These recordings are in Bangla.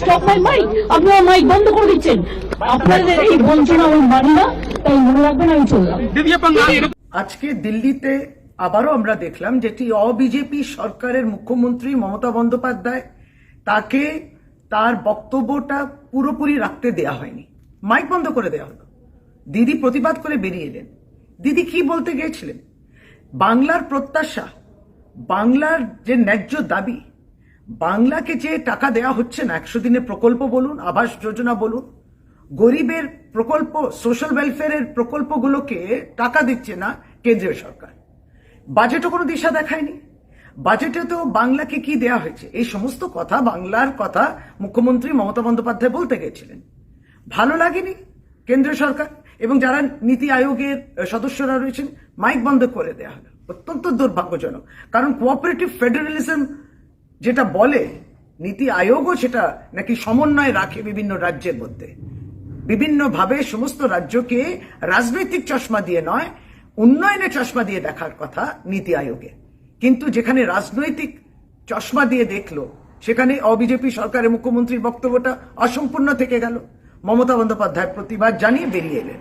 স্টপ মাই মাইক আপনারা মাইক বন্ধ করে দিচ্ছেন। আপনাদের এই বঞ্চনা আমি মানি না, তাই মনে রাখবেন আমি চললাম আজকে দিল্লিতে আবারও আমরা দেখলাম যেটি অবিজেপি সরকারের মুখ্যমন্ত্রী মমতা বন্দ্যোপাধ্যায়, তাকে তার বক্তব্যটা পুরোপুরি রাখতে দেয়া হয়নি। মাইক বন্ধ করে দেয়া হলো। দিদি প্রতিবাদ করে বেরিয়ে এলেন। দিদি কি বলতে গিয়েছিলেন? বাংলার প্রত্যাশা, বাংলার যে ন্যায্য দাবি বাংলাকে যে টাকা দেওয়া হচ্ছে না, একশো দিনের প্রকল্প বলুন, আবাস যোজনা বলুন, গরিবের প্রকল্প সোশ্যাল ওয়েলফেয়ারের প্রকল্পগুলোকে টাকা দিচ্ছে না কেন্দ্রীয় সরকার। বাজেটও কোনো দিশা দেখায়নি। বাজেটে তো বাংলাকে কি দেয়া হয়েছে? এই সমস্ত কথা বাংলার কথা মুখ্যমন্ত্রী মমতা বন্দ্যোপাধ্যায় বলতে গেছিলেন। ভালো লাগেনি কেন্দ্রীয় সরকার এবং যারা নীতি আয়োগের সদস্যরা রয়েছেন মাইক বন্ধ করে দেয়া হলো। অত্যন্ত দুর্ভাগ্যজনক। কারণ কোঅপারেটিভ ফেডারেলিজম যেটা বলে নীতি আয়োগও সেটা নাকি সমন্বয় রাখে বিভিন্ন রাজ্যের মধ্যে। বিভিন্নভাবে সমস্ত রাজ্যকে রাজনৈতিক চশমা দিয়ে নয় উন্নয়নের চশমা দিয়ে দেখার কথা নীতি আয়োগে। কিন্তু যেখানে রাজনৈতিক চশমা দিয়ে দেখল সেখানে অবিজেপি সরকারের মুখ্যমন্ত্রীর বক্তব্যটা অসম্পূর্ণ থেকে গেল। মমতা বন্দ্যোপাধ্যায় প্রতিবাদ জানিয়ে বেরিয়ে এলেন।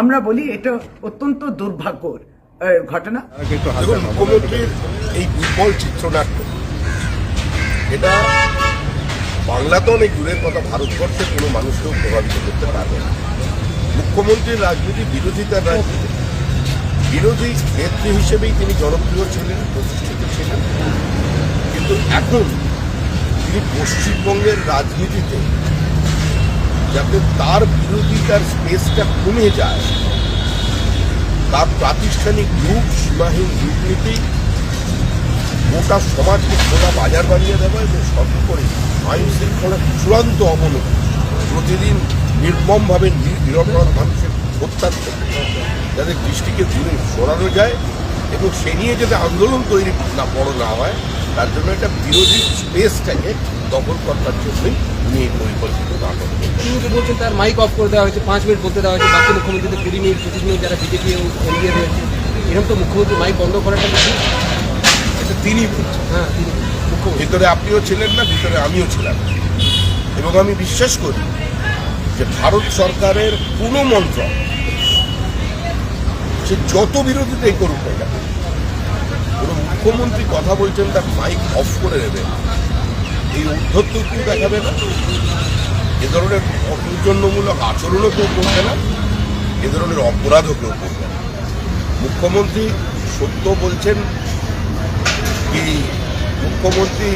আমরা বলি এটা অত্যন্ত দুর্ভাগ্যর ঘটনা। মুখ্যমন্ত্রীর এই বিফল চিত্রনাট্য এটা বাংলা তো অনেক দূরের কথা ভারতবর্ষের কোনো মানুষকেও প্রভাবিত করতে পারবে না। মুখ্যমন্ত্রীর রাজনীতি, বিরোধিতার রাজনীতি। বিরোধী নেত্রী হিসেবেই তিনি জনপ্রিয় ছিলেন, প্রতিষ্ঠিত ছিলেন। কিন্তু এখন তিনি পশ্চিমবঙ্গের রাজনীতিতে যাতে তার বিরোধিতার স্পেসটা কমে যায়, তার প্রাতিষ্ঠানিক রূপ, সীমাহীন দুর্নীতি গোটা সমাজকে খোলা বাজার বানিয়ে দেওয়া এবং সর্বোপরি আইন শৃঙ্খলার চূড়ান্ত অবনতি প্রতিদিন নির্মমভাবে নি- নিরপরাধ মানুষের হত্যার যাদের দৃষ্টিকে দূরে সরানো যায় এবং সে নিয়ে যাতে আন্দোলন তৈরি না বড় না হয়, তার জন্য একটা বিরোধী স্পেসটাকে দখল করবার জন্যই উনি এই পরিকল্পিত নাটক করেছেন। তিনি তো বলছেন তার মাইক অফ করে দেওয়া হয়েছে, পাঁচ মিনিট বলতে দেওয়া হয়েছে, বাকি মুখ্যমন্ত্রীদের কুড়ি মিনিট পঁচিশ মিনিট যারা বিজেপি এনডিএ রয়েছে, এরকম তো মুখ্যমন্ত্রী মাইক বন্ধ করাটা। এটা তিনি বলছেন হ্যাঁ ভিতরে আপনিও ছিলেন না ভিতরে আমিও ছিলাম। এবং আমি বিশ্বাস করি যে ভারত সরকারের কোনো মন্ত্রক সে যত বিরোধিতাই করুক না কেন, মুখ্যমন্ত্রী কথা বলছেন তার মাইক অফ করে দেবে। এই উদ্ধত্ত কেউ দেখাবে না। এ ধরনের অসৌজন্যমূলক আচরণও কেউ করবে না। এ ধরনের অপরাধও কেউ করবে না। মুখ্যমন্ত্রী সত্য বলছেন কি মুখ্যমন্ত্রী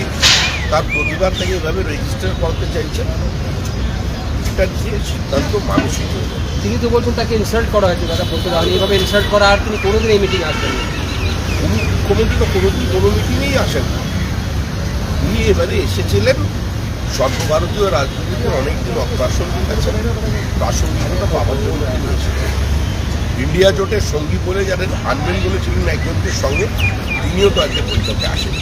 তার প্রতিবাদ প্রতিবাদটাকে এভাবে রেজিস্টার করতে চাইছেন? এটা নিয়ে সিদ্ধান্ত মানুষই তিনি তো বলছেন তাকে ইনসাল্ট করা হয়েছে দাদা বলতে হয়নি। এইভাবে ইনসাল্ট করা আর তিনি কোনোদিন এই মিটিং আসবেন উনি মুখ্যমন্ত্রী তো কোনোদিন কোনো মিটিংয়েই আসেন না। উনি এবারে এসেছিলেন। সর্বভারতীয় রাজনীতিতে অনেকদিন অপ্রাসঙ্গিক আছেন প্রাসঙ্গিকতা পাওয়ার জন্য তিনি এসেছেন। ইন্ডিয়া জোটের সঙ্গী বলে যাদের আনবেন বলেছিলেন একজনদের সঙ্গে তিনিও তো আজকে বৈঠকে আসেন।